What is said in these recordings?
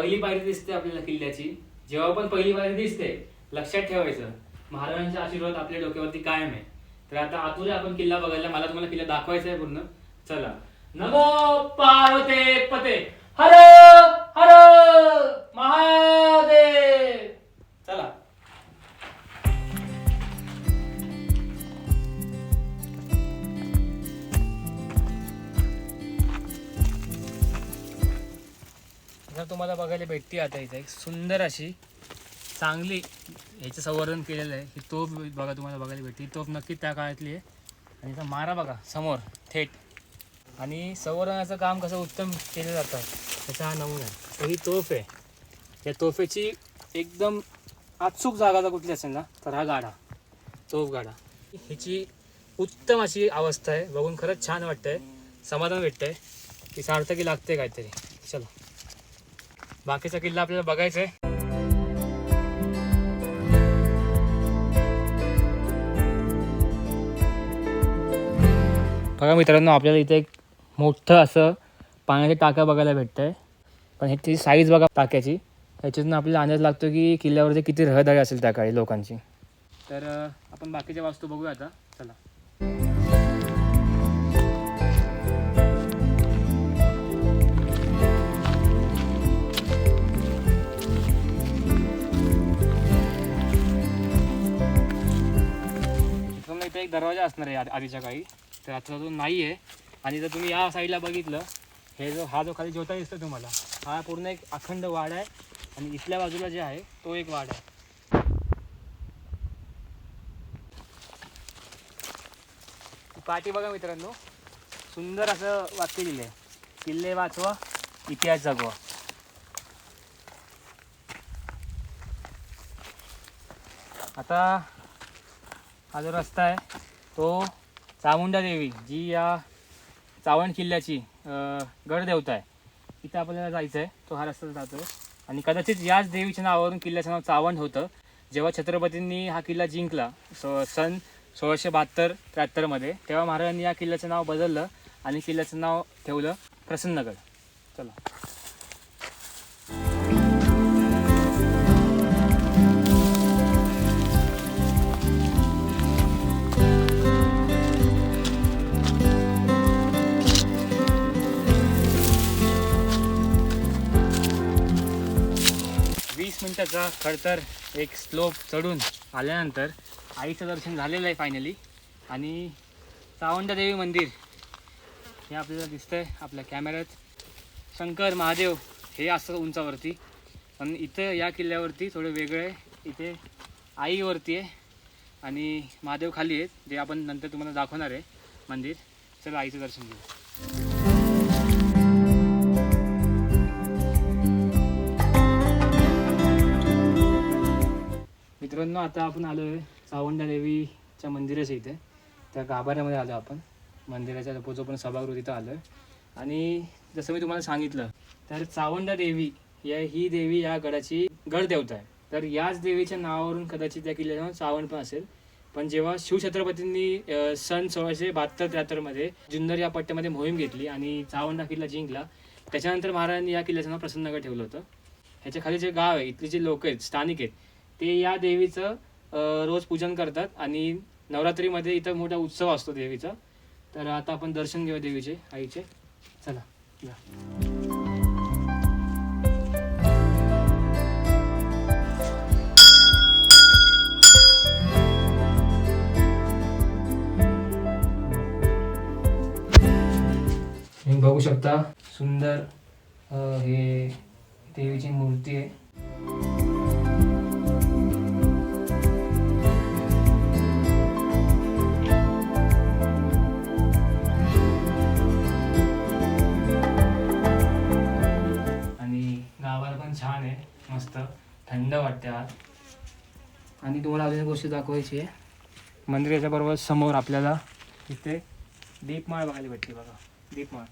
पहिली पायरी दिसते आपल्याला किल्ल्याची. जेव्हा पण पहिली पायरी दिसते लक्षात ठेवायचं. महाराजांचा आशीर्वाद आपल्या डोक्यावरती कायम आहे. तर आता आतुरे आपण किल्ला बघायला मला तुम्हाला किल्ला दाखवायचा आहे पूर्ण. चला. नमो पार्वते पते. हर हर महा तुम्हाला बघायला भेटते आता इथे. एक सुंदर अशी चांगली ह्याचं संवर्धन केलेलं आहे. ही तोफ बघा तुम्हाला बघायला भेटते. ही तोफ नक्की त्या काळातली आहे. आणि इथं मारा बघा समोर थेट. आणि संवर्धनाचं काम कसं उत्तम केलं जातं त्याचा हा नमुना आहे. तर ही तोफ आहे. त्या तोफेची एकदम अचूक जागा जर कुठली असेल ना तर हा गाडा तोफ गाडा. ह्याची उत्तम अशी अवस्था आहे. बघून खरंच छान वाटतंय. समाधान भेटतंय. की सार्थकी लागते काहीतरी. चला. बाकीचा किल्ला आपल्याला बघायचा आहे बघा मित्रांनो आपल्याला इथे एक मोठं असं पाण्याचे टाकं बघायला भेटतं आहे पण ह्याची साईज बघा टाक्याची. ह्याच्यातून आपल्याला अंदाज लागतो की किल्ल्यावरती किती रहदारी असेल त्या काळी लोकांची. तर आपण बाकीच्या वास्तू बघूया आता. चला. दरवाजा असणार आहे आधी- आधीच्या काळी. तर आता तो नाही आहे आणि जर तुम्ही या साईडला बघितलं हे जो हा जो खाली ज्योता दिसतो तुम्हाला हा पूर्ण एक अखंड वाड आहे. आणि इथल्या बाजूला जे आहे तो एक वाड आहे. पाठी बघा मित्रांनो सुंदर असं वाक्य लिहिलं आहे किल्ले वाचवा इतिहास जगवा. आता हा जो रस्ता आहे तो चामुंडा देवी जी या चावण किल्ल्याची गडदेवता आहे. इथं आपल्याला जायचं आहे तो हा रस्ता जातो आणि कदाचित याच देवीच्या नावावरून किल्ल्याचं नाव चावंड होतं. जेव्हा छत्रपतींनी हा किल्ला जिंकला सो सन सोळाशे बहात्तर त्र्याहत्तरमध्ये तेव्हा महाराजांनी या किल्ल्याचं नाव बदललं आणि किल्ल्याचं नाव ठेवलं प्रसन्नगड. चला. वीस मिनिटाचा खडतर एक स्लोप चढून आल्यानंतर आईचं दर्शन झालेलं आहे फायनली आणि सावंतदेवी मंदिर हे आपल्याला दिसतं आहे आपल्या कॅमेऱ्यात शंकर महादेव हे असतं उंचावरती. पण इथं या किल्ल्यावरती थोडं वेगळं आहे. इथे आईवरती आहे आणि महादेव खाली आहेत जे आपण नंतर तुम्हाला दाखवणार आहे मंदिर. चला आईचं दर्शन घेऊ. मित्रांनो आता आपण आलो आहे चावंडा देवीच्या मंदिराच्या इथे. त्या गाभाऱ्यामध्ये आलो आपण. मंदिराच्या जो पण सभागृह तिथं आलो आहे आणि जसं मी तुम्हाला सांगितलं तर चावंडा देवी या ही देवी या गडाची गडदेवता आहे. तर याच देवीच्या नावावरून कदाचित त्या किल्ल्याचं नाव पण असेल. पण जेव्हा शिवछत्रपतींनी सन सोळाशे बहात्तर त्र्याहत्तरमध्ये जुन्नर या पट्ट्यामध्ये मोहीम घेतली आणि चावंडा किल्ला जिंकला त्याच्यानंतर महाराजांनी या किल्ल्याचं नाव प्रसन्नगड ठेवलं होतं. ह्याच्या खाली जे गाव आहे इथले जे लोक आहेत स्थानिक आहेत ते या देवीचं रोज पूजन करतात आणि नवरात्रीमध्ये इथं मोठा उत्सव असतो देवीचा. तर आता आपण दर्शन घेऊ देवीचे आईचे. चला या. बघू शकता सुंदर हे देवीची मूर्ती आहे. मस्त थंड वाटते. आत आणि तुम्हाला अजून गोष्ट दाखवायची आहे. मंदिराच्या बरोबर समोर आपल्याला इथे दीपमाळ बघायला भेटते बघा. दीपमाळ.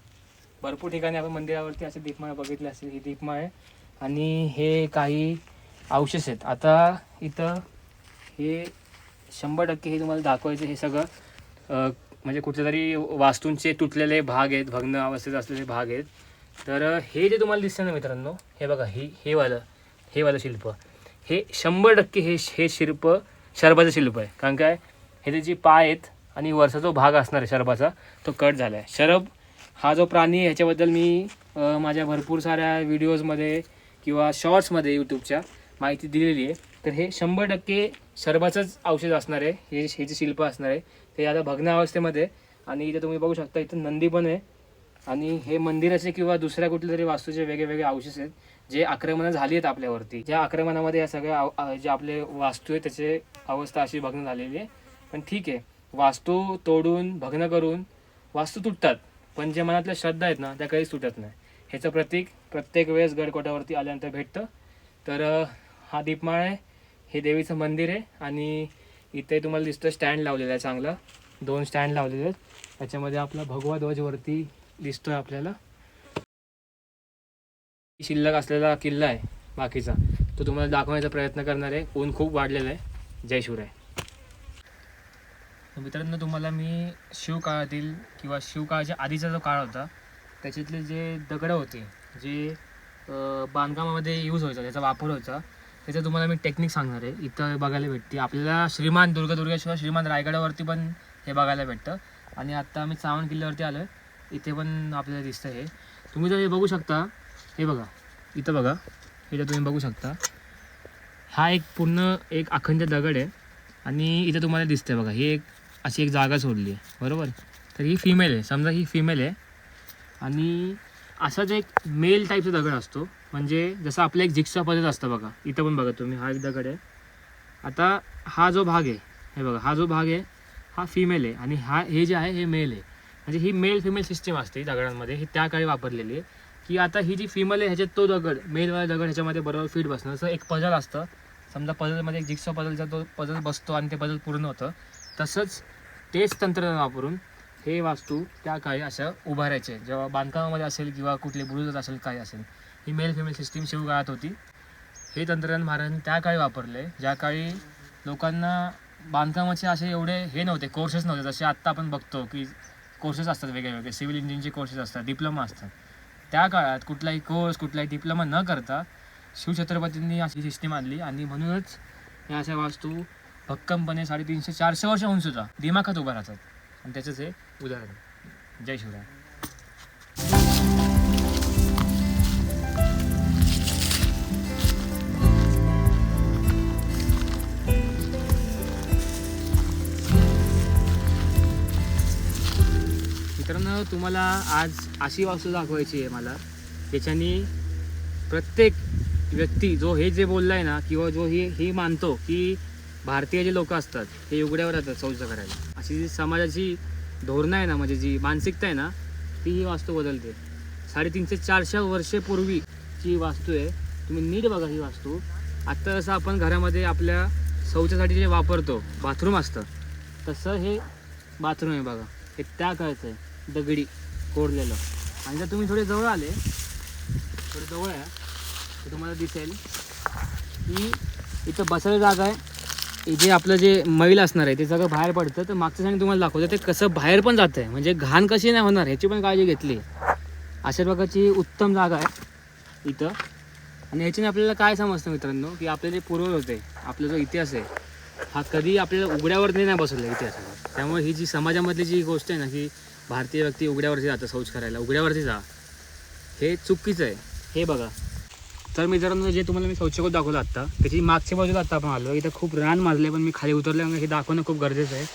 भरपूर ठिकाणी आपण मंदिरावरती असे दीपमाळ बघितले असेल ही दीपमाळ आहे. आणि हे काही अवशेष आहेत. आता इथं हे शंभर टक्के हे तुम्हाला दाखवायचं हे सगळं म्हणजे कुठल्या तरी वास्तूंचे तुटलेले भाग आहेत भग्न अवस्थेत असलेले भाग आहेत. तर हे जे तुम्हाला दिसतं ना मित्रांनो हे बघा हे हे वालं. हे वालं शिल्प. हे शंभर टक्के हे हे शिल्प शरबाचं शिल्प आहे. कारण काय? हे त्याची पाय आहेत आणि वरचा जो भाग असणार आहे शरबाचा तो कट झाला आहे शरब हा जो प्राणी ह्याच्याबद्दल मी माझ्या भरपूर साऱ्या व्हिडिओजमध्ये किंवा शॉर्ट्समध्ये यूट्यूबच्या माहिती दिलेली आहे. तर हे शंभर टक्के शरबाचंच औषध असणार आहे. हे हे जे शिल्प असणार आहे ते आता भग्न अवस्थेमध्ये आणि इथे तुम्ही बघू शकता इथं नंदी पण आहे. आणि हे मंदिराचे किंवा दुसऱ्या कुठल्या तरी वास्तूचे वेगवेगळे अवशेष आहेत जे आक्रमणं झाली आहेत आपल्यावरती. ज्या आक्रमणामध्ये या सगळ्या जे आपले वास्तू आहे त्याचे अवस्था अशी भग्न झालेली आहे. पण ठीक आहे वास्तू तोडून भग्न करून वास्तू तुटतात पण जे मनातल्या श्रद्धा आहेत ना त्या काहीच तुटत नाही. ह्याचं प्रतीक प्रत्येक वेळेस गडकोटावरती आल्यानंतर भेटतं. तर हा दीपमाळ आहे हे देवीचं मंदिर आहे आणि इथे तुम्हाला दिसतं स्टँड लावलेलं आहे चांगलं. दोन स्टँड लावलेले आहेत. त्याच्यामध्ये आपला भगवा ध्वजवरती दिसतोय आपल्याला. शिल्लक असलेला किल्ला आहे बाकीचा. तो तुम्हाला दाखवण्याचा प्रयत्न करणार आहे. ऊन खूप वाढलेलं आहे. जय शिवराय. मित्रांनो तुम्हाला मी शिवकाळातील किंवा शिवकाळाच्या आधीचा जो काळ होता त्याच्यातले जे दगडं होते जे बांधकामामध्ये यूज व्हायचा त्याचा वापर व्हायचा त्याचं तुम्हाला मी टेक्निक सांगणार आहे. इथं बघायला भेटते. आपल्याला श्रीमान दुर्गदुर्गेश्वर श्रीमान रायगडावरती पण हे बघायला भेटतं. आणि आत्ता आम्ही चावण किल्ल्यावरती आलो आहे इथे पण आपल्याला दिसतं हे. तुम्ही जर हे बघू शकता. हे बघा. इथं बघा. इथं तुम्ही बघू शकता. हा एक पूर्ण एक अखंड दगड आहे. आणि इथं तुम्हाला दिसतंय बघा. ही एक अशी एक जागा सोडली आहे. बरोबर? तर ही फिमेल आहे. समजा ही फिमेल आहे. आणि असाच एक मेल टाईपचा दगड असतो. म्हणजे जसं आपलं एक जिक्सा पद्धत असतं बघा. इथं पण बघा तुम्ही. हा एक दगड आहे. आता हा जो भाग आहे हे बघा. हा जो भाग आहे हा फिमेल आहे. आणि हा हे जे आहे हे मेल आहे. म्हणजे ही मेल फिमेल सिस्टीम असते दगडांमध्ये ही त्या काळी वापरलेली आहे. की आता ही जी फिमेल आहे ह्याच्यात तो दगड मेलवाला दगड ह्याच्यामध्ये बरोबर फिट बसणं असं एक पजल असतं समजा पजलमध्ये एक जिक्सो पजलचा तो पजल बसतो आणि ते पजल पूर्ण होतं तसंच तेच तंत्रज्ञान वापरून हे वास्तू त्या काळी अशा उभारायचे. जेव्हा बांधकामामध्ये असेल किंवा कुठले बुरुजात असेल काय असेल ही मेल फिमेल सिस्टीम शिवकाळात होती. हे तंत्रज्ञान महाराजांनी त्या काळी वापरले ज्या काळी लोकांना बांधकामाचे असे एवढे हे नव्हते कोर्सेस नव्हते जसे आत्ता आपण बघतो की कोर्सेस असतात वेगळे वेगळे. सिव्हिल इंजिनिअरिंगचे कोर्सेस असतात डिप्लोमा असतात. त्या काळात कुठलाही कोर्स कुठलाही डिप्लोमा न करता शिवछत्रपतींनी अशी सिस्टीम आणली आणि म्हणूनच या अशा वास्तू भक्कमपणे साडेतीनशे चारशे वर्ष होऊन सुद्धा दिमाखात उभा राहतात. आणि त्याचंच हे उदाहरण. जय शिवराय. मित्रांनो तुम्हाला आज अशी वास्तू दाखवायची आहे मला त्याच्याने प्रत्येक व्यक्ती जो हे जे बोलला आहे ना किंवा जो हे हे मानतो की भारतीय जे लोक असतात हे उघड्यावर राहतात शौच करायला. अशी जी समाजाची धोरणं आहे ना म्हणजे जी मानसिकता आहे ना ती ही वास्तू बदलते. साडेतीनशे चारशे वर्षेपूर्वी जी वास्तू आहे तुम्ही नीट बघा ही वास्तू. आत्ता जसं आपण घरामध्ये आपल्या शौचासाठी जे वापरतो बाथरूम असतं तसं हे बाथरूम आहे बघा. हे त्या काळचं आहे. दगडी कोरलेलं. आणि जर तुम्ही थोडे जवळ आले थोडे जवळ आहे तर तुम्हाला दिसेल की इथं बसायला जागा आहे. जे आपलं जे मैल असणार आहे ते सगळं बाहेर पडतं. तर मागच्या सांग तुम्हाला दाखवतं ते कसं बाहेर पण जातं आहे म्हणजे घाण कशी नाही होणार ह्याची पण काळजी घेतली. अशा प्रकारची उत्तम जागा आहे इथं. आणि ह्याच्याने आपल्याला काय समजतं मित्रांनो की आपले जे पूर्वज होते आपला जो इतिहास आहे हा कधी आपल्याला उघड्यावरती नाही बसवला इतिहासावर त्यामुळे ही जी समाजामधली जी गोष्ट आहे ना की भारतीय व्यक्ती उघड्यावरती जातं शौच करायला. उघड्यावरती जा. हे चुकीचं आहे. हे बघा. तर मित्रांनो जे तुम्हाला मी शौचकोट दाखवलं आत्ता त्याची मागच्या बाजूला आत्ता आपण आलो. इथं खूप रान माजले पण मी खाली उतरले हे दाखवणं खूप गरजेचं आहे.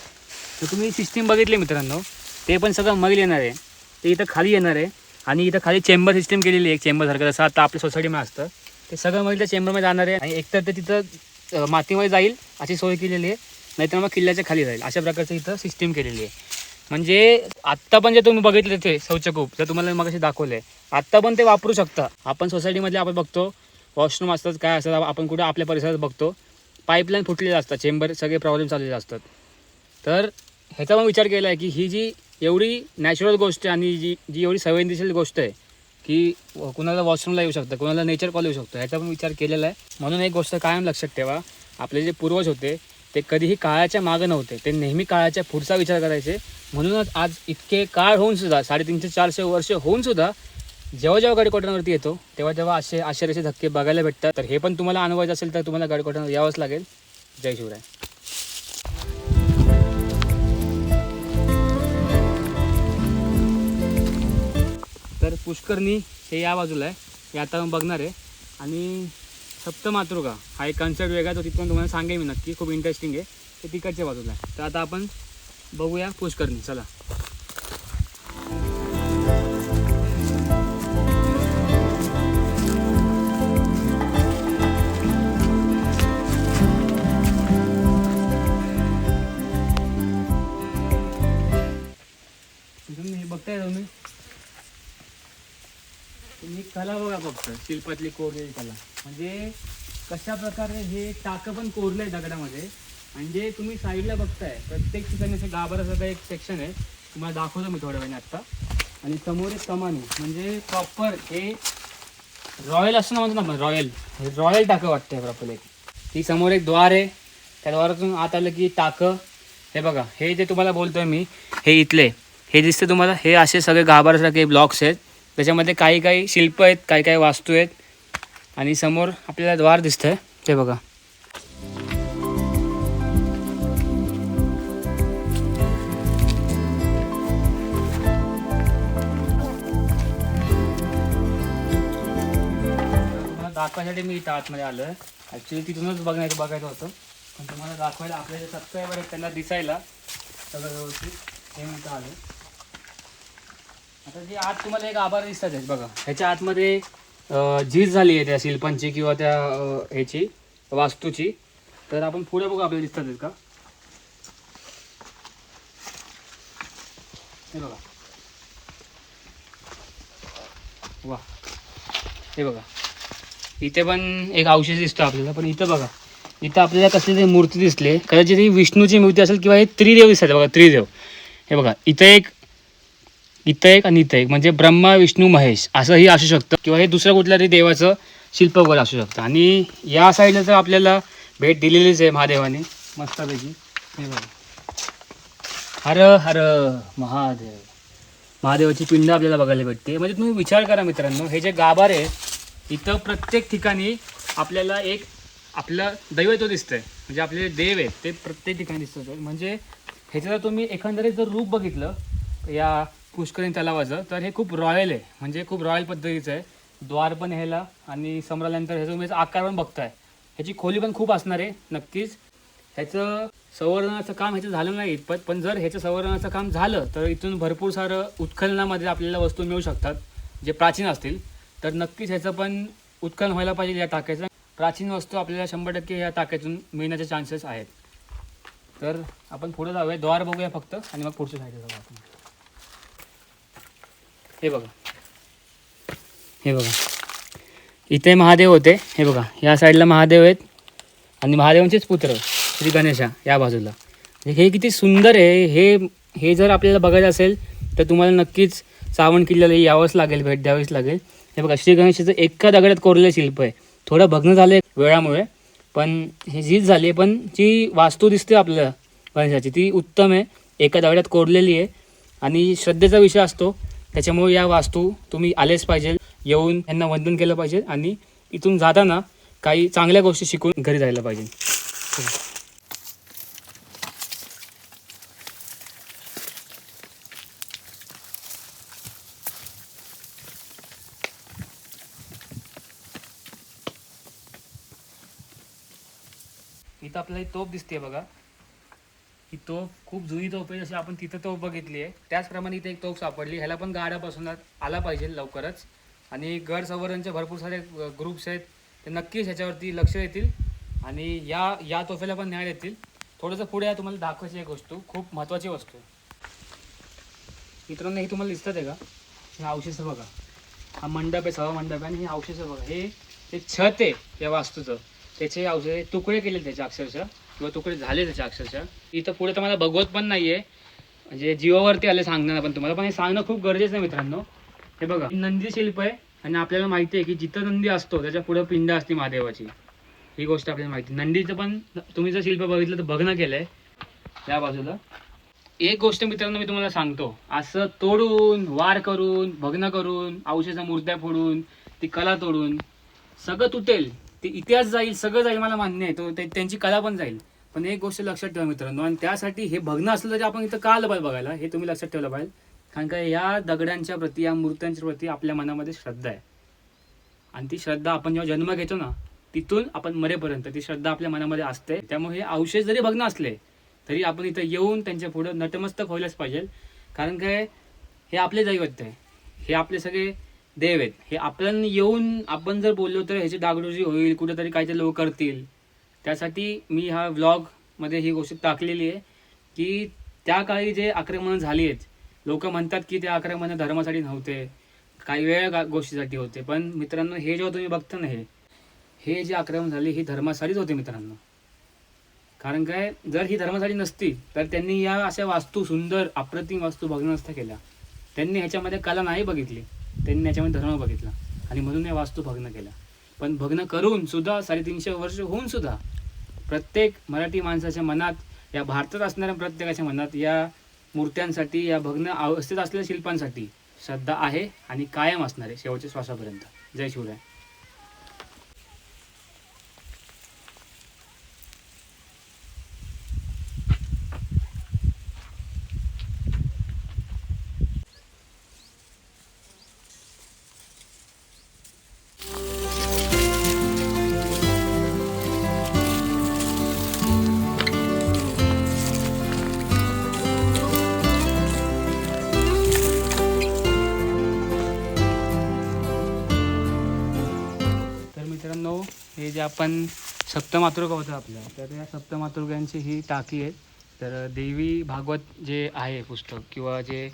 तर तुम्ही सिस्टीम बघितली मित्रांनो ते पण सगळं मैल येणार आहे. ते इथं खाली येणार आहे आणि इथं खाली चेंबर सिस्टीम केलेली आहे एक चेंबरसारखं जसं आता आपल्या सोसायटीमध्ये असतं. ते सगळं मैल त्या चेंबरमध्ये जाणार आहे आणि एकतर ते तिथं मातीमध्ये जाईल अशी सोय केलेली आहे. नाहीतर मग किल्ल्याच्या खाली जाईल. अशा प्रकारचं इथं सिस्टीम केलेली आहे. म्हणजे आत्ता पण जे तुम्ही बघितले ते शौचकूप जर तुम्हाला मग दाखवले आत्ता पण ते वापरू शकता. आपण सोसायटीमधले आपण बघतो वॉशरूम असतात काय असतात आपण कुठे आपल्या परिसरात बघतो पाईपलाईन फुटलेले असतात चेंबर सगळे प्रॉब्लेम चाललेले असतात. तर ह्याचा पण विचार केला आहे की ही जी एवढी नॅचरल गोष्ट आहे आणि जी जी एवढी संवेदनशील गोष्ट आहे की कुणाला वॉशरूमला येऊ शकतं कुणाला नेचर कॉल येऊ शकतं ह्याचा पण विचार केलेला आहे. म्हणून एक गोष्ट कायम लक्षात ठेवा. आपले जे पूर्वज होते ते कधीही काळाच्या मागं नव्हते. ते नेहमी काळाच्या पुढचा विचार करायचे. म्हणूनच आज इतके काळ होऊन सुद्धा साडेतीनशे चारशे वर्ष होऊन सुद्धा जेव्हा जेव्हा गडकोटांवरती येतो तेव्हा तेव्हा असे आश्चर्याचे धक्के बघायला भेटतात. तर हे पण तुम्हाला अनुभवायचं असेल तर तुम्हाला गडकोटांवर यावंच लागेल. जय शिवराय. तर पुष्करणी हे या बाजूला आहे. हे आता बघणार आहे. आणि सप्तमातृका हा एक कन्सेप्ट वेगळा तो तिथून तुम्हाला सांगेन मी नक्की. खूप इंटरेस्टिंग आहे. ते तिकडच्या बाजूला आहे. तर आता आपण बघूया पुष्करणी. चला. ह्याला बघा फक्त शिल्पातली कोरलेली कला म्हणजे कशा प्रकारे हे टाकं पण कोरलंय दगडामध्ये. आणि जे तुम्ही साईडला बघताय प्रत्येक ठिकाणी असं गाभारासारखं एक सेक्शन आहे. तुम्हाला दाखवतो मी थोड्या वेळाने आत्ता. आणि समोर एक कमानी म्हणजे प्रॉपर हे रॉयल असं ना म्हणतो ना आपण रॉयल हे रॉयल टाकं वाटतंय प्रॉपर एक ती समोर एक द्वार आहे. त्या द्वारातून आत आलं की टाकं. हे बघा हे जे तुम्हाला बोलतोय मी हे इथले. हे दिसतं तुम्हाला हे असे सगळे गाभारासारखे ब्लॉक्स आहेत. त्याच्यामध्ये काही काही शिल्प आहेत काही काही वास्तू आहेत. आणि समोर आपल्याला द्वार दिसतंय. ते बघा. तुम्हाला दाखवायसाठी मी इथं आतमध्ये आलो आहे ॲक्च्युली तिथूनच बघण्याचं बघायचं होतं. पण तुम्हाला दाखवायला आपल्या जे सबस्क्रायबर आहेत त्यांना दिसायला सगळं व्यवस्थित. हे मी इथं आलो आता जे आत तुम्हाला एक आभार दिसतात आहेत बघा. ह्याच्या आतमध्ये झीज झाली आहे त्या शिल्पांची किंवा त्या ह्याची वास्तूची. तर आपण पुढे बघू आपल्याला दिसतात आहेत का? हे बघा. वा. हे बघा. इथे पण एक अवशेष दिसतो आपल्याला पण इथं बघा. इथं आपल्याला कसली तरी मूर्ती दिसली कदाचित ही विष्णूची मूर्ती असेल किंवा हे त्रिदेव दिसतात बघा त्रिदेव. हे बघा इथं एक इथं एक आणि इथं एक. म्हणजे ब्रह्मा विष्णू महेश असंही असू शकतं. किंवा हे दुसरं कुठल्या तरी देवाचं शिल्प वगैरे असू शकतं. आणि या साईडला तर आपल्याला भेट दिलेलीच आहे महादेवाने. मस्तपैकी. हे बघा. हर हर महादेव. महादेवाची पिंड आपल्याला बघायला भेटते. म्हणजे तुम्ही विचार करा मित्रांनो हे जे गाभार आहे इथं प्रत्येक ठिकाणी आपल्याला एक आपलं दैवत्व दिसतंय. म्हणजे आपले देव आहेत ते प्रत्येक ठिकाणी दिसतं म्हणजे ह्याचं जर तुम्ही एकंदरीत जर रूप बघितलं या पुष्करीण तलावाचं. तर हे खूप रॉयल आहे. म्हणजे खूप रॉयल पद्धतीचं आहे. द्वार पण ह्याला आणि समराल्यानंतर ह्याचा तुम्ही म्हणजे आकार पण बघताय. ह्याची खोली पण खूप असणार आहे नक्कीच. ह्याचं संवर्धनाचं काम ह्याचं झालं नाही पण पण जर ह्याचं संवर्धनाचं काम झालं तर इथून भरपूर सारं उत्खननामध्ये आपल्याला वस्तू मिळू शकतात जे प्राचीन असतील. तर नक्कीच ह्याचं पण उत्खनन व्हायला पाहिजे या टाक्याचं. प्राचीन वस्तू आपल्याला शंभर टक्के या टाक्यातून मिळण्याचे चान्सेस आहेत. तर आपण पुढे जाऊया. द्वार बघूया फक्त आणि मग पुढच्या साईडला जाऊ आपण. हे बघा. हे बघा. इथे महादेव होते. हे बघा. या साईडला महादेव आहेत. आणि महादेवांचेच पुत्र श्री गणेशा या बाजूला. म्हणजे हे किती सुंदर आहे. हे हे जर आपल्याला बघायचं असेल तर तुम्हाला नक्कीच सावण किल्ल्याला यावंच लागेल भेट द्यावीच लागेल. हे बघा श्री गणेशाचं एका दगडात कोरलेलं शिल्प आहे. थोडं भग्न झालं आहे वेळामुळे. पण हे झीज झाली आहे. पण जी वास्तू दिसते आपल्याला गणेशाची ती उत्तम आहे. एका दगडात कोरलेली आहे. आणि श्रद्धेचा विषय असतो. त्याच्यामुळे या वास्तू तुम्ही आलेच पाहिजे येऊन यांना वंदन केलं पाहिजे आणि इथून जाताना काही चांगल्या गोष्टी शिकून घरी जायला पाहिजे. इथं आपल्याला तोप दिसते बघा. ही तोफ खूप जुनी तोफ आहे जशी आपण तिथं तोफ बघितली आहे. त्याचप्रमाणे इथे एक तोफ सापडली. ह्याला पण गाड्यापासून आला पाहिजे लवकरच. आणि गड संवर्धनचे भरपूर सारे ग्रुप्स आहेत. ते नक्कीच ह्याच्यावरती लक्ष देतील. आणि या या तोफेला पण न्याय देतील. थोडंसं पुढे आहे तुम्हाला दाखवायची एक वस्तू. खूप महत्त्वाची वस्तू आहे. मित्रांनो हे तुम्हाला दिसतात आहे का? हे अवशेषं बघा. हा मंडप आहे सभा मंडप आहे. आणि हे अवशेषं बघा. हे ते छत आहे या वास्तूचं. त्याचे अवशेष तुकडे केले त्याचे अक्षरशः. किंवा तुकडे झाले त्याचे अक्षरशः. इथं पुढे तर मला बघवत पण नाहीये. म्हणजे जीवावरती आले सांगणार पण तुम्हाला. पण हे सांगणं खूप गरजेचं आहे मित्रांनो. हे बघा. नंदी शिल्प आहे आणि आपल्याला माहिती आहे की जिथं नंदी असतो त्याच्या पुढे पिंड असते महादेवाची. ही गोष्ट आपल्याला माहिती नंदीचं पण तुम्ही जर शिल्प बघितलं तर भग्न केलंय. या बाजूला. एक गोष्ट मित्रांनो मी तुम्हाला सांगतो. असं तोडून वार करून भग्न करून औषधाच्या मूर्त्या फोडून ती कला तोडून सगळं तुटेल. ते इतिहास जाईल सगळं जाईल मला मान्य आहे. तो त्यांची कला पण जाईल. पण एक गोष्ट लक्षात ठेवा मित्रांनो आणि त्यासाठी हे भग्न असलं तरी आपण इथं का आलं पाहिजे बघायला? हे तुम्ही लक्षात ठेवलं पाहिजे. कारण का या दगडांच्या प्रती या मूर्त्यांच्या प्रती आपल्या मनामध्ये श्रद्धा आहे. आणि ती श्रद्धा आपण जेव्हा जन्म घेतो ना तिथून आपण मरेपर्यंत ती श्रद्धा आपल्या मनामध्ये असते. त्यामुळे हे अवशेष जरी भग्न असले तरी आपण इथं येऊन त्यांच्या पुढं नटमस्तक व्हायलाच पाहिजे. कारण काय हे आपले दैवत आहे. हे आपले सगळे देव आहेत. हे आपल्याला येऊन आपण जर बोललो तर ह्याची डागडुजी होईल कुठेतरी काहीतरी लोक करतील. त्यासाठी मी हा व्लॉगमध्ये ही गोष्ट टाकलेली आहे की त्या काळी जे आक्रमणं झाली आहेत लोक म्हणतात की ते आक्रमण धर्मासाठी नव्हते काही वेळ गोष्टीसाठी होते. पण मित्रांनो हे जेव्हा तुम्ही बघता ना हे हे जे आक्रमण झाले हे धर्मासाठीच होते मित्रांनो. कारण काय जर ही धर्मासाठी नसती तर त्यांनी या अशा वास्तू सुंदर अप्रतिम वास्तू भग्न नसत्या केल्या. त्यांनी ह्याच्यामध्ये कला नाही बघितली. त्यांनी याच्यामध्ये धर्म बघितला. आणि म्हणून या वास्तू भग्न केल्या. पण भग्न करून सुद्धा साडेतीनशे वर्ष होऊन सुद्धा प्रत्येक मराठी माणसाच्या मनात या भारतात असणाऱ्या प्रत्येकाच्या मनात या मूर्त्यांसाठी या भग्न अवस्थेत असलेल्या शिल्पांसाठी श्रद्धा आहे आणि कायम असणार आहे शेवटच्या श्वासापर्यंत. जय शिवराय. आपण सप्तमातृका होतं आपल्या. तर या सप्तमातृकांची ही टाकी आहे तर देवी भागवत जे आहे पुस्तक किंवा जे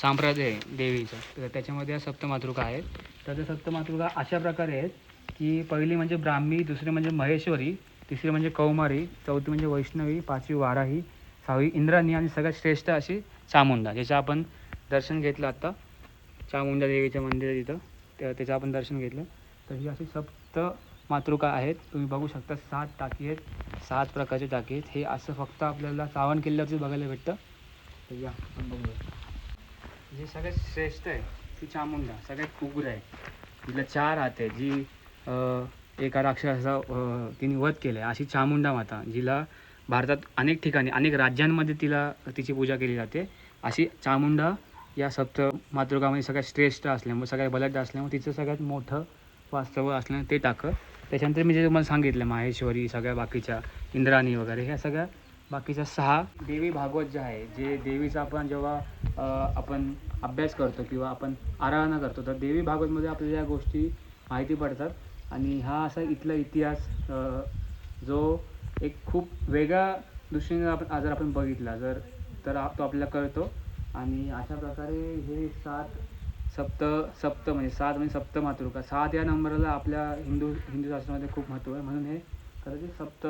साम्राज्य आहे देवीचं तर त्याच्यामध्ये या सप्तमातृका आहेत. तर त्या सप्तमातृका अशा प्रकारे आहेत की पहिली म्हणजे ब्राह्मी दुसरी म्हणजे महेश्वरी तिसरी म्हणजे कौमारी चौथी म्हणजे वैष्णवी पाचवी वाराही सहावी इंद्राणी आणि सगळ्यात श्रेष्ठ अशी चामुंडा ज्याचं आपण दर्शन घेतलं आता. चामुंडा देवीच्या मंदिरात इथं. त्याचं आपण दर्शन घेतलं. तर ही अशी सप्त मातृका आहेत. तुम्ही बघू शकता सात टाकी आहेत. सात प्रकारचे टाकी आहेत. हे असं फक्त आपल्याला सावण किल्ल्यावरती बघायला भेटतं. तर या आपण बघूया. जे सगळ्यात श्रेष्ठ आहे. ती चामुंडा सगळ्यात उग्र आहे. तिला चार हात आहे जी एका राक्षसाचा तिने वध केला आहे. अशी चामुंडा माता जिला भारतात अनेक ठिकाणी अनेक राज्यांमध्ये तिला तिची पूजा केली जाते. अशी चामुंडा या सप्त मातृकामध्ये सगळ्यात श्रेष्ठ असल्यामुळे सगळ्यात बलाढ्य असल्यामुळे तिचं सगळ्यात मोठं वास्तव्य असल्याने ते टाकं. त्याच्यानंतर मी जे तुम्हाला सांगितलं माहेश्वरी सगळ्या बाकीच्या इंद्राणी वगैरे ह्या सगळ्या बाकीच्या सहा देवी भागवत जे आहे जे देवीचा आपण जेव्हा आपण अभ्यास करतो किंवा आपण आराधना करतो तर देवी भागवतमध्ये आपल्याला या गोष्टी माहिती पडतात. आणि हा असा इथला इतिहास जो एक खूप वेगळा दृष्टीने आपण जर आपण बघितला जर तर आप- तो आपल्याला कळतो. आणि अशा प्रकारे हे सात सप्त सप्त म्हणजे सात म्हणजे सप्त मातृका. सात या नंबरला आपल्या हिंदू हिंदू शास्त्रामध्ये खूप महत्त्व आहे. म्हणून हे कदाचित सप्त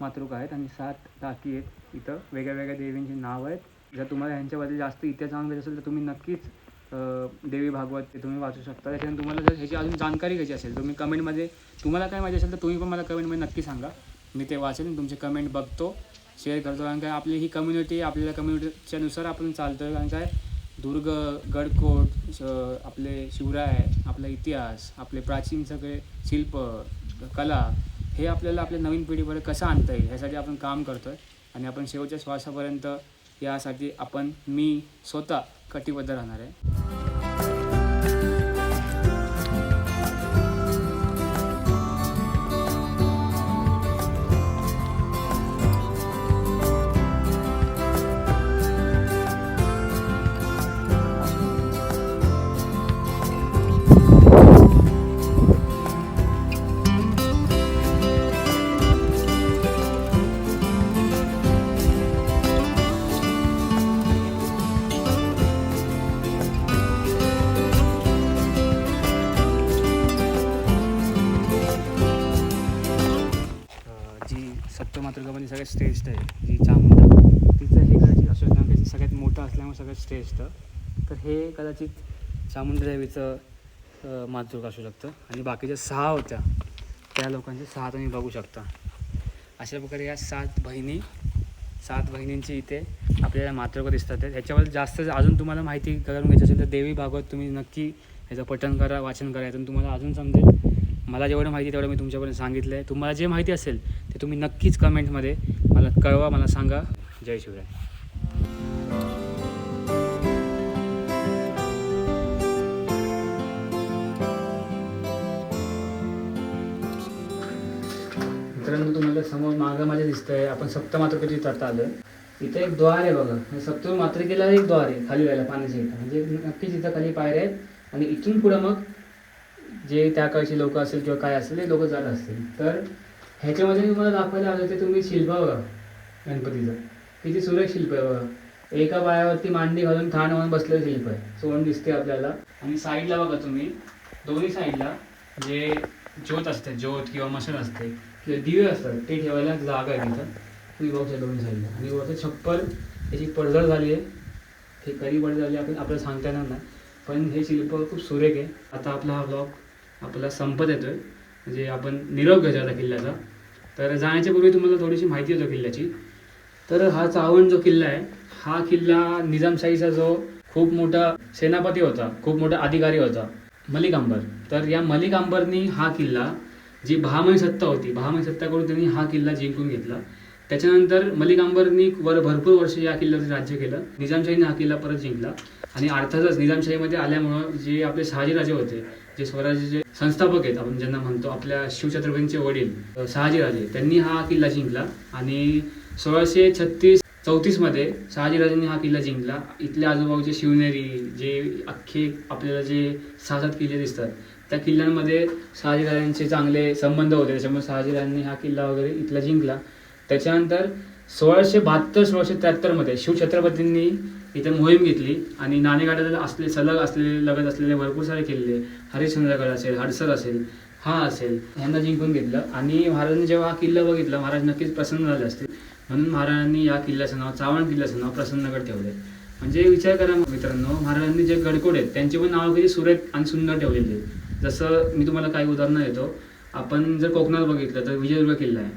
मातृका आहेत आणि सात टाकी आहेत. इथं वेगळ्या वेगळ्या देवींची नावं आहेत. जर तुम्हाला ह्यांच्याबद्दल जास्त इतिहास जाणून घ्यायचा असेल तर तुम्ही नक्कीच देवी भागवत ते तुम्ही वाचू शकता. त्याच्यानंतर तुम्हाला जर ह्याची अजून जाणकारी घ्यायची असेल तुम्ही कमेंटमध्ये तुम्हाला काय माहिती असेल तर तुम्ही पण मला कमेंटमध्ये नक्की सांगा. मी ते वाचेन तुमचे कमेंट बघतो शेअर करतो. कारण काय आपली ही कम्युनिटी आपल्याला कम्युनिटीच्यानुसार आपण चालतो कारण काय दुर्ग गडकोट आपले शिवराय आपला इतिहास आपले प्राचीन सगळे शिल्प कला हे आपल्याला आपल्या नवीन पिढीपर्यंत कसं आणता येईल ह्यासाठी आपण काम करतो आहे आणि आपण शेवटच्या श्वासापर्यंत यासाठी आपण मी स्वतः कटिबद्ध राहणार आहे. श्रेष्ठ आहे जी चामुंडा. तिचं हे कदाचित अशोकनागाची सगळ्यात मोठं असल्यामुळे सगळ्यात श्रेष्ठ. तर हे कदाचित चामुंडा मातृक असू शकतं. आणि बाकीच्या सहा होत्या. त्या लोकांचे सहा तुम्ही बघू शकता. अशा प्रकारे या सात बहिणी सात बहिणींची इथे आपल्याला मातृक दिसतात. ह्याच्यावर जास्त अजून तुम्हाला माहिती करून घ्यायची असेल तर देवी भागवत तुम्ही नक्की ह्याचं पठण करा वाचन करा. यातून तुम्हाला अजून समजेल. मला जेवढं माहिती आहे तेवढं मी तुमच्यापर्यंत सांगितलं आहे तुम्हाला जे माहिती असेल ते तुम्ही नक्कीच कमेंटमध्ये मला कळवा मला सांगा. जय शिवराय. मित्रांनो तुम्हाला समोर मागं माझ्या दिसतंय. आपण सप्त मातृकेची आता आलोय. इथे एक द्वार आहे बघा. म्हणजे सप्त मातृकेला एक द्वार आहे. खाली व्हायला पाण्याच्या इथं. म्हणजे नक्कीच इथं खाली पायऱ्या आहेत. आणि इथून पुढं मग जे त्या काळचे लोक असेल किंवा काय असेल ते लोक जात असतील. तर ह्याच्यामध्ये मी तुम्हाला दाखवायला आलं ते तुम्ही शिल्प बघा गणपतीचं. किती सुरेख शिल्प आहे बघा. एका पायावरती मांडी घालून ठाण होऊन बसलेलं शिल्प आहे. सोन दिसते आपल्याला. आणि साईडला बघा तुम्ही दोन्ही साईडला जे ज्योत असते ज्योत किंवा मशाल असते किंवा दिवे असतात ते ठेवायला जागा आहे तिथं. तुम्ही बघू शकता दोन्ही साईडला. आणि वरचं छप्पर त्याची पडझड झाली आहे. ते कधी पडझड झाली आपण आपल्याला सांगता येणार नाही. पण हे शिल्प खूप सुरेख आहे. आता आपला हा ब्लॉग आपला संपत येतोय. म्हणजे आपण निरोप घ्यायचा आता किल्ल्याचा. तर जाण्याच्या पूर्वी तुम्हाला थोडीशी माहिती होतो किल्ल्याची. तर हा चावण जो किल्ला आहे हा किल्ला निजामशाहीचा जो खूप मोठा सेनापती होता खूप मोठा अधिकारी होता मलिक अंबर. तर या मलिक अंबरनी हा किल्ला जी बहामणी सत्ता होती बहामणी सत्ताकडून त्यांनी हा किल्ला जिंकून घेतला. त्याच्यानंतर मलिक अंबरनी वर भरपूर वर्ष या किल्ल्याचं राज्य केलं. निजामशाहीने हा किल्ला परत जिंकला. आणि अर्थातच निजामशाहीमध्ये आल्यामुळं जे आपले शहाजी राजे होते जे स्वराज्याचे संस्थापक आहेत आपण ज्यांना म्हणतो आपल्या शिवछत्रपतींचे वडील शहाजीराजे. त्यांनी हा किल्ला जिंकला आणि सोळाशे छत्तीस चौतीसमध्ये शहाजीराजांनी हा किल्ला जिंकला. इथल्या आजूबाजूचे शिवनेरी जे अख्खे आपल्याला जे सहा सात किल्ले दिसतात त्या किल्ल्यांमध्ये शहाजीराजांचे चांगले संबंध होते. त्याच्यामुळे शहाजीराजांनी हा किल्ला वगैरे इथला जिंकला. त्याच्यानंतर सोळाशे बहात्तर सोळाशे त्र्याहत्तरमध्ये शिवछत्रपतींनी इथं मोहीम घेतली आणि नाणेगाड्याला असले सलग असलेले लगत असलेले भरपूर सारे किल्ले हरिश्चंद्रगड असेल हडसर असेल हा असेल यांना जिंकून घेतलं. आणि महाराजांनी जेव्हा हा किल्ला बघितला महाराज नक्कीच प्रसन्न झाले असतील. म्हणून महाराजांनी या किल्ल्याचं नाव चावण किल्ल्याचं नाव प्रसन्नगड ठेवले म्हणजे विचार करा मित्रांनो महाराजांनी जे गडकोड आहेत त्यांचे पण नावं किती सुरेख आणि सुंदर ठेवलेली आहेत. जसं मी तुम्हाला काही उदाहरणं देतो. आपण जर कोकणात बघितलं तर विजयदुर्ग किल्ला आहे.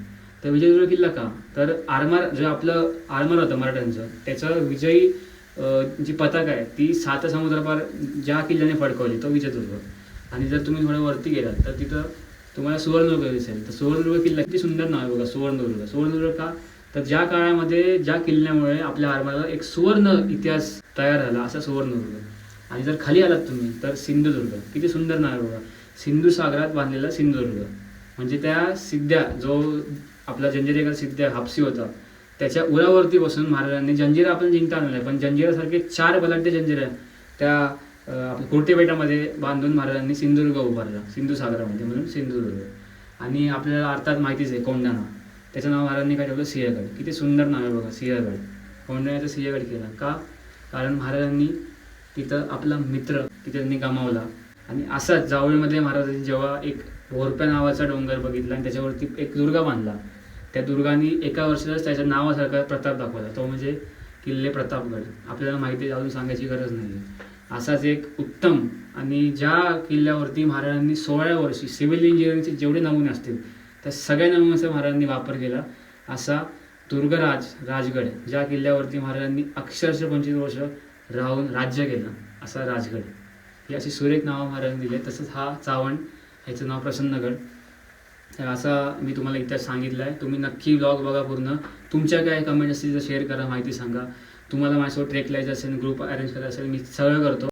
तर विजयदुर्ग किल्ला का? तर आरमार जे आपलं आरमार होतं मराठ्यांचं त्याचं विजयी जी पताका आहे ती सात समुद्रापार ज्या किल्ल्याने फडकवली तो विजयदुर्ग आणि जर तुम्ही थोडं वरती गेलात तर तिथं तुम्हाला सुवर्णदुर्ग दिसेल. तर सुवर्णदुर्ग किल्ला किती सुंदर नाव आहे बघा सुवर्णदुर्ग. सुवर्णदुर्ग का? तर ज्या काळामध्ये ज्या किल्ल्यामुळे आपल्या आरमाला एक सुवर्ण इतिहास तयार झाला असा सुवर्णदुर्ग. आणि जर खाली आलात तुम्ही तर सिंधुदुर्ग. किती सुंदर नाव आहे बघा. सिंधू सागरात बांधलेला सिंधुदुर्ग. म्हणजे त्या सिद्ध्या जो आपला जंजिरेकर सिद्ध्या हापसी होता त्याच्या उरावरती बसून महाराजांनी जंजिरा आपण जिंकता आलं नाही पण जंजिरासारखे चार बलाढ्य जंजिरा त्या अं, कुर्ते बेटामध्ये बांधून महाराजांनी सिंधुदुर्ग उभारला. सिंधू सागरामध्ये म्हणून सिंधुदुर्ग. आणि आपल्याला अर्थात माहितीच आहे कोंढाणा. त्याचं नाव महाराजांनी काय ठेवलं? सिंहगड. किती सुंदर नाव आहे बघा सिंहगड. कोंढाण्याचं सिंहगड केला. का? कारण महाराजांनी तिथं आपला मित्र तिथे त्यांनी गमावला आणि असाच जावळीमध्ये महाराजांनी जेव्हा एक भोरप्या नावाचा डोंगर बघितला आणि त्याच्यावरती एक दुर्गा बांधला त्या दुर्गाने एका वर्षातच त्याच्या नावासारखा प्रताप दाखवला. तो म्हणजे किल्ले प्रतापगड. आपल्याला माहिती अजून सांगायची गरज नाही असाच एक उत्तम आणि ज्या किल्ल्यावरती महाराजांनी सोळाव्या वर्षी सिव्हिल इंजिनिअरिंगचे जेवढे नमुने असतील त्या सगळ्या नमुन्याचा महाराजांनी वापर केला. असा दुर्गराज राजगड ज्या किल्ल्यावरती महाराजांनी अक्षरशः पंचवीस वर्ष राहून राज्य केलं असा राजगड. ही अशी सुरेख नावं महाराजांनी दिले तसंच हा चावण ह्याचं नाव प्रसन्नगड. तर असा मी तुम्हाला इतिहास सांगितला आहे तुम्ही नक्की ब्लॉग बघा पूर्ण. तुमच्या काय कमेंट असतील तर शेअर करा माहिती सांगा. तुम्हाला माझ्यासोबत ट्रेक लायचं असेल ग्रुप अरेंज करायचं असेल मी सगळं करतो.